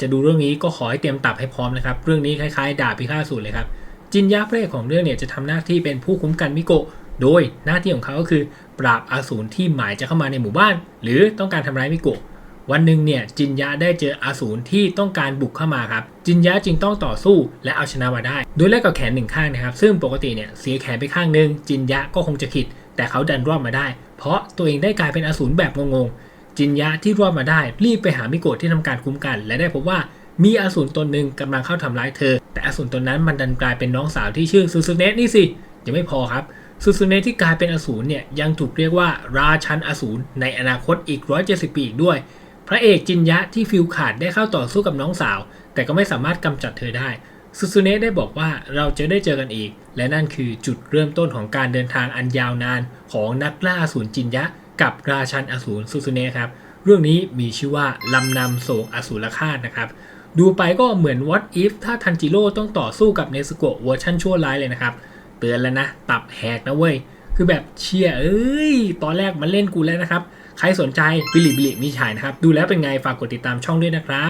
จะดูเรื่องนี้ก็ขอให้เตรียมตับให้พร้อมนะครับ เรื่องนี้คล้ายๆ ดาบพิฆาตสูรเลยครับ จินยะพระเอกของเรื่องเนี่ยจะทำหน้าที่เป็นผู้คุ้มกันมิโกะ โดยหน้าที่ของเขาก็คือ ปราบอาสูรที่หมายจะเข้ามาในหมู่บ้าน หรือต้องการทำร้ายมิโกะ วันหนึ่งเนี่ยจินยะได้เจออาสูรที่ต้องการบุกเข้ามาครับ จินยะจึงต้องต่อสู้และเอาชนะมาได้ โดยแลกกับแขนหนึ่งข้างนะครับ ซึ่งปกติเนี่ยเสียแขนไปข้างหนึ่งจินยะก็คงจะขิด แต่เขาดันรอดมาได้ เพราะตัวเองได้กลายเป็นอสูรแบบงงๆ จินยะที่รอดมาได้ รีบไปหามิโกะที่ทำการคุ้มกัน และได้พบว่ามีอสูรตนหนึ่งกำลังเข้าทำร้ายเธอ แต่อสูรตนนั้นมันดันกลายเป็นน้องสาวที่ชื่อซูซูเนะนี่สิยังไม่พอครับซูซูเนะที่กลายเป็นอสูรเนี่ยยังถูกเรียกว่าราชันอสูรในอนาคตอีก 170 ปีอีกด้วย พระเอกจินยะที่ฟิลขาดได้เข้าต่อสู้กับน้องสาว แต่ก็ไม่สามารถกำจัดเธอได้ซูซูเนะได้บอกว่าเราจะได้เจอกันอีก และนั่นคือจุดเริ่มต้นของการเดินทางอันยาวนานของนักล่าอสูรจินยะ กับราชันอสูรซูซูเนะครับ เรื่องนี้มีชื่อว่าลำนำโศกอสูรคาตนะครับ ดูไปก็เหมือน What If ถ้าทันจิโร่ต้องต่อสู้กับเนสโกะเวอร์ชันชั่วร้ายเลยนะครับ เตือนแล้วนะ ตับแหกนะเว้ย คือแบบเชียเอ้ย ตอนแรกมันเล่นกูแล้วนะครับ ใครสนใจบิลิบิลิมีฉายนะครับ ดูแล้วเป็นไงฝากกดติดตามช่องด้วยนะครับ